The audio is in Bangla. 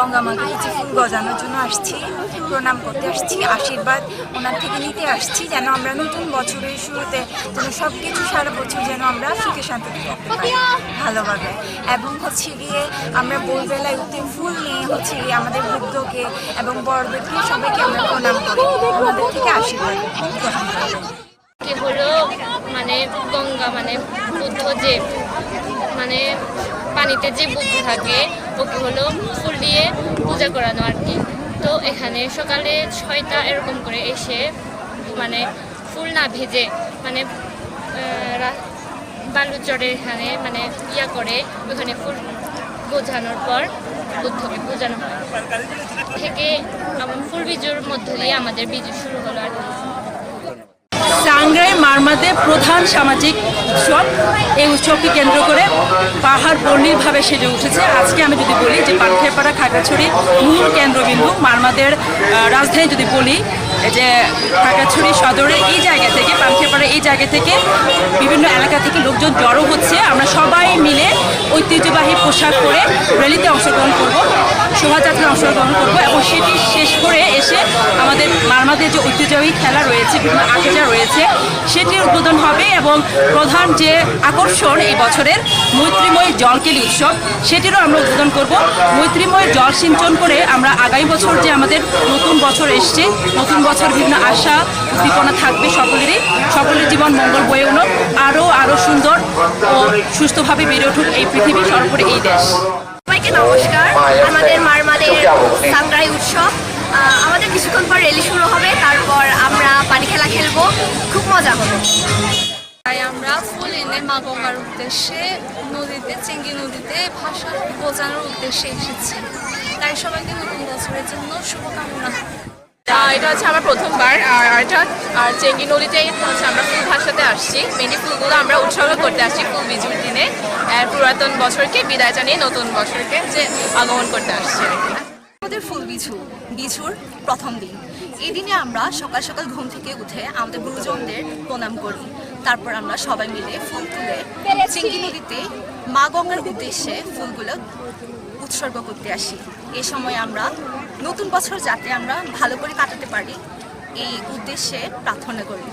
গঙ্গামাকে হচ্ছে ফুল গজানোর জন্য আসছি, প্রণাম করতে আসছি, আশীর্বাদ ওনার থেকে নিতে আসছি, যেন আমরা নতুন বছরের শুরুতে যেন সব কিছু সারা বছর যেন আমরা সুখে শান্তিতে থাকতে পারি, ভালোভাবে। এবং হচ্ছে গিয়ে আমরা ভোরবেলায় উঠে ফুল নিয়ে হচ্ছে গিয়ে আমাদের বুদ্ধকে এবং বড়দেরকে সবাইকে আমরা প্রণাম করি ওনাদের থেকে আশীর্বাদ গ্রহণ হলো মানে গঙ্গা মানে বুদ্ধ যে মানে পানিতে যে বুদ্ধ থাকে ওকে হলো ফুল দিয়ে পূজা করানো আর কি। তো এখানে সকালে ছয়টা এরকম করে এসে মানে ফুল না ভেজে মানে আহ, রা- বালুচরের এখানে মানে ইয়া করে ওখানে ফুল বোঝানোর পর বুদ্ধকে বোঝানো হয়। থেকে ফুল বীজের মধ্য দিয়ে আমাদের বীজ শুরু হলো আর কি। মারমাতে প্রধান সামাজিক উৎসব। এই উৎসবকে কেন্দ্র করে পাহাড় পল্লীরভাবে সেজে উঠেছে। আজকে আমি যদি বলি যে পানখেপাড়া খাগড়াছড়ি মূল কেন্দ্রবিন্দু, মারমাদের রাজধানী যদি বলি যে খাগড়াছড়ি সদরে এই জায়গা থেকে পানখেপাড়া এই জায়গা থেকে বিভিন্ন এলাকা থেকে লোকজন জড়ো হচ্ছে। আমরা সবাই ঐতিহ্যবাহী পোশাক পরে র্যালিতে অংশগ্রহণ করব, শোভাযাত্রায় অংশগ্রহণ করব এবং সেটি শেষ করে এসে আমাদের মারমাদের যে ঐতিহ্যবাহী খেলা রয়েছে, বিভিন্ন আকিজা রয়েছে, সেটির উদ্বোধন হবে এবং প্রধান যে আকর্ষণ এই বছরের মৈত্রীময় জলকেলি উৎসব, সেটিরও আমরা উদ্বোধন করব। মৈত্রীময় জল সিঞ্চন করে আমরা আগামী বছর যে আমাদের নতুন বছর এসছে, নতুন বছর বিভিন্ন আশা, উদ্দীপনা থাকবে সকলেরই। সকলের জীবন মঙ্গল বয়ে উঠুক। আরও আরও সুন্দর ও সুস্থভাবে বেড়ে উঠুক এই পৃথিবী সর্বোপরি এই দেশ। সবাইকে নমস্কার। আমাদের মারমাদের সাংগ্রাই উৎসব। আমাদের কিছুক্ষণ পর রেলি শুরু হবে, তারপর আমরা পানি খেলা খেলব, খুব মজা হবে। তাই আমরা ফুল এনে মা গঙ্গার উদ্দেশ্যে নদীতে, চেঙ্গি নদীতে ভাষা বোঝানোর উদ্দেশ্যে এসেছি। তাই সবাইকে নতুন বছরের জন্য শুভকামনা। এটা হচ্ছে আমার প্রথমবার, আর এটা আর চেঙ্গি নদীতে হচ্ছে আমরা ফুল ভাসাতে আসছি। মেনলি ফুলগুলো আমরা উৎসর্গ করতে আসছি ফুল বিজুর দিনে পুরাতন বছরকে বিদায় জানিয়ে নতুন বছরকে যে আগমন করতে আসছি আমাদের ফুল বিছু, বিছুর প্রথম দিন। এই দিনে আমরা সকাল সকাল ঘুম থেকে উঠে আমাদের গুরুজনদের প্রণাম করি। তারপর আমরা সবাই মিলে ফুল তুলে চিঙ্গি নদীতে মা গঙ্গার উদ্দেশ্যে ফুলগুলো উৎসর্গ করতে আসি। এ সময় আমরা নতুন বছর যাতে আমরা ভালো করে কাটাতে পারি এই উদ্দেশ্যে প্রার্থনা করি।